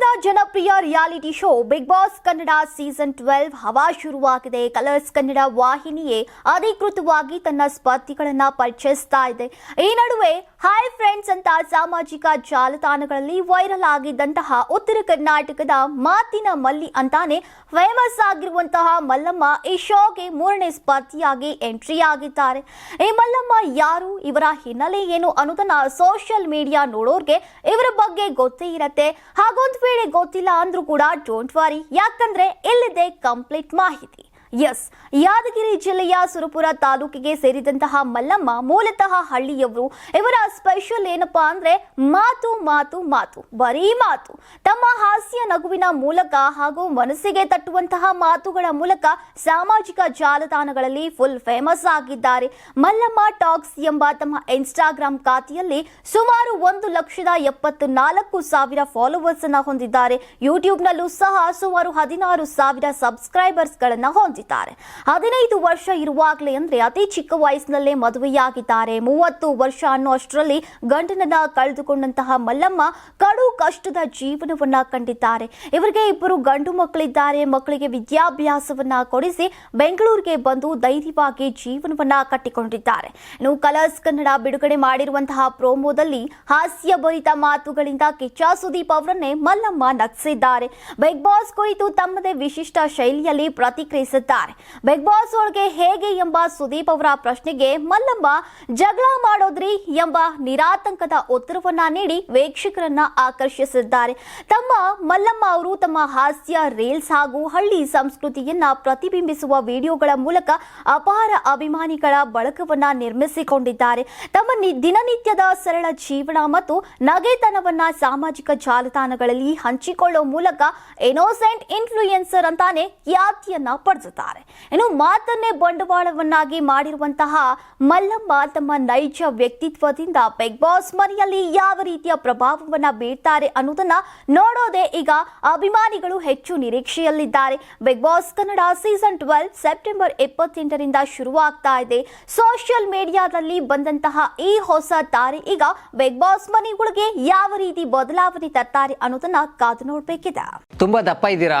ಕನ್ನಡದ ಜನಪ್ರಿಯ reality show Bigg Boss Kannada season twelve ಹವಾ ಶುರುವಾಗಿದೆ. ಕಲರ್ಸ್ ಕನ್ನಡ ವಾಹಿನಿಯೇ ಅಧಿಕೃತವಾಗಿ ತನ್ನ ಸ್ಪರ್ಧಿಗಳನ್ನ ಪರಿಚಯಿಸ್ತಾ ಇದೆ. ಈ ನಡುವೆ ಹಾಯ್ ಫ್ರೆಂಡ್ಸ್ ಅಂತ ಸಾಮಾಜಿಕ ಜಾಲತಾಣಗಳಲ್ಲಿ ವೈರಲ್ ಆಗಿದ್ದಂತಹ ಉತ್ತರ ಕರ್ನಾಟಕದ ಮಾತಿನ ಮಲ್ಲಿ ಅಂತಾನೆ ಫೇಮಸ್ ಆಗಿರುವಂತಹ ಮಲ್ಲಮ್ಮ ಈ ಶೋಗೆ ಮೂರನೇ ಸ್ಪರ್ಧಿಯಾಗಿ ಎಂಟ್ರಿ ಆಗಿದ್ದಾರೆ. ಈ ಮಲ್ಲಮ್ಮ ಯಾರು, ಇವರ ಹಿನ್ನೆಲೆ ಏನು ಅನ್ನೋದನ್ನ ಸೋಷಿಯಲ್ ಮೀಡಿಯಾ ನೋಡೋರ್ಗೆ ಇವರ ಬಗ್ಗೆ ಗೊತ್ತೇ ಇರತ್ತೆ. ಹಾಗೊಂದ್ ವೇಳೆ ಗೊತ್ತಿಲ್ಲ ಅಂದ್ರೂ ಕೂಡ ಡೋಂಟ್ ವಾರಿ ಯಾಕಂದ್ರೆ ಇಲ್ಲಿದೆ ಕಂಪ್ಲೀಟ್ ಮಾಹಿತಿ. ಎಸ್, ಯಾದಗಿರಿ ಜಿಲ್ಲೆಯ ಸುರಪುರ ತಾಲೂಕಿಗೆ ಸೇರಿದಂತಹ ಮಲ್ಲಮ್ಮ ಮೂಲತಃ ಹಳ್ಳಿಯವರು ಇವರ ಸ್ಪೆಷಲ್ ಏನಪ್ಪಾ ಅಂದ್ರೆ ಮಾತು ಮಾತು ಮಾತು, ಬರೀ ಮಾತು. ತಮ್ಮ ಹಾಸ್ಯ ನಗುವಿನ ಮೂಲಕ ಹಾಗೂ ಮನಸ್ಸಿಗೆ ತಟ್ಟುವಂತಹ ಮಾತುಗಳ ಮೂಲಕ ಸಾಮಾಜಿಕ ಜಾಲತಾಣಗಳಲ್ಲಿ ಫುಲ್ ಫೇಮಸ್ ಆಗಿದ್ದಾರೆ. ಮಲ್ಲಮ್ಮ ಟಾಕ್ಸ್ ಎಂಬ ತಮ್ಮ ಇನ್ಸ್ಟಾಗ್ರಾಮ್ ಖಾತೆಯಲ್ಲಿ ಸುಮಾರು ಒಂದು ಲಕ್ಷದ ಎಪ್ಪತ್ತು ನಾಲ್ಕು ಸಾವಿರ ಫಾಲೋವರ್ಸ್ ಅನ್ನ ಹೊಂದಿದ್ದಾರೆ. ಯೂಟ್ಯೂಬ್ನಲ್ಲೂ ಸಹ ಸುಮಾರು ಹದಿನಾರು ಸಾವಿರ ಸಬ್ಸ್ಕ್ರೈಬರ್ಸ್ ಹೊಂದಿದ್ದಾರೆ ಹದಿನೈದು ವರ್ಷ ಇರುವಾಗಲೇ ಅಂದ್ರೆ ಅತಿ ಚಿಕ್ಕ ವಯಸ್ಸಿನಲ್ಲೇ ಮದುವೆಯಾಗಿದ್ದಾರೆ. ಮೂವತ್ತು ವರ್ಷ ಅನ್ನೋ ಅಷ್ಟರಲ್ಲಿ ಗಂಡನನ್ನ ಕಳೆದುಕೊಂಡಂತಹ ಮಲ್ಲಮ್ಮ ಕಡು ಕಷ್ಟದ ಜೀವನವನ್ನ ಕಂಡಿದ್ದಾರೆ. ಇವರಿಗೆ ಇಬ್ಬರು ಗಂಡು ಮಕ್ಕಳಿದ್ದಾರೆ. ಮಕ್ಕಳಿಗೆ ವಿದ್ಯಾಭ್ಯಾಸವನ್ನ ಕೊಡಿಸಿ ಬೆಂಗಳೂರಿಗೆ ಬಂದು ಧೈರ್ಯವಾಗಿ ಜೀವನವನ್ನ ಕಟ್ಟಿಕೊಂಡಿದ್ದಾರೆ. ಇನ್ನು ಕಲರ್ಸ್ ಕನ್ನಡ ಬಿಡುಗಡೆ ಮಾಡಿರುವಂತಹ ಪ್ರೋಮೋದಲ್ಲಿ ಹಾಸ್ಯಭರಿತ ಮಾತುಗಳಿಂದ ಕಿಚ್ಚ ಸುದೀಪ್ ಅವರನ್ನೇ ಮಲ್ಲಮ್ಮ ನಗಿಸಿದ್ದಾರೆ. ಬಿಗ್ ಬಾಸ್ ಕುರಿತು ತಮ್ಮದೇ ವಿಶಿಷ್ಟ ಶೈಲಿಯಲ್ಲಿ ಪ್ರತಿಕ್ರಿಯಿಸಿದ್ದಾರೆ ಬಿಗ್ ಬಾಸ್ ಒಳಗೆ ಹೇಗೆ ಎಂಬ ಸುದೀಪ್ ಅವರ ಪ್ರಶ್ನೆಗೆ ಮಲ್ಲಮ್ಮ ಜಗಳ ಮಾಡೋದ್ರಿ ಎಂಬ ನಿರಾತಂಕದ ಉತ್ತರವನ್ನ ನೀಡಿ ವೀಕ್ಷಕರನ್ನ ಆಕರ್ಷಿಸಿದ್ದಾರೆ. ತಮ್ಮ ಮಲ್ಲಮ್ಮ ಅವರು ತಮ್ಮ ಹಾಸ್ಯ ರೀಲ್ಸ್ ಹಾಗೂ ಹಳ್ಳಿ ಸಂಸ್ಕೃತಿಯನ್ನ ಪ್ರತಿಬಿಂಬಿಸುವ ವಿಡಿಯೋಗಳ ಮೂಲಕ ಅಪಾರ ಅಭಿಮಾನಿಗಳ ಬಳಕವನ್ನ ನಿರ್ಮಿಸಿಕೊಂಡಿದ್ದಾರೆ. ತಮ್ಮ ದಿನನಿತ್ಯದ ಸರಳ ಜೀವನ ಮತ್ತು ನಗೆತನವನ್ನ ಸಾಮಾಜಿಕ ಜಾಲತಾಣಗಳಲ್ಲಿ ಹಂಚಿಕೊಳ್ಳುವ ಮೂಲಕ ಇನೋಸೆಂಟ್ ಇನ್ಫ್ಲೂಯೆನ್ಸರ್ ಅಂತಾನೆ ಖ್ಯಾತಿಯನ್ನ ಪಡೆದಿದ್ದಾರೆ. ಇನ್ನು ಮಾತನ್ನೇ ಬಂಡವಾಳವನ್ನಾಗಿ ಮಾಡಿರುವಂತಹ ಮಲ್ಲಮ್ಮ ತಮ್ಮ ನೈಜ ವ್ಯಕ್ತಿತ್ವದಿಂದ ಬಿಗ್ ಬಾಸ್ ಮನೆಯಲ್ಲಿ ಯಾವ ರೀತಿಯ ಪ್ರಭಾವವನ್ನ ಬೀರ್ತಾರೆ ಅನ್ನೋದನ್ನ ನೋಡೋದೇ ಈಗ ಅಭಿಮಾನಿಗಳು ಹೆಚ್ಚು ನಿರೀಕ್ಷೆಯಲ್ಲಿದ್ದಾರೆ. Bigg Boss Kannada season twelve September ಇಪ್ಪತ್ತೆಂಟರಿಂದ ಶುರುವಾಗ್ತಾ ಇದೆ. ಸೋಷಿಯಲ್ ಮೀಡಿಯಾದಲ್ಲಿ ಬಂದಂತಹ ಈ ಹೊಸ ತಾರೆ ಈಗ ಬಿಗ್ ಬಾಸ್ ಮನೆಗಳಿಗೆ ಯಾವ ರೀತಿ ಬದಲಾವಣೆ ತರ್ತಾರೆ ಅನ್ನೋದನ್ನ ಕಾದು ನೋಡ್ಬೇಕಿದೆ. ತುಂಬಾ ದಪ್ಪ ಇದ್ದೀರಾ?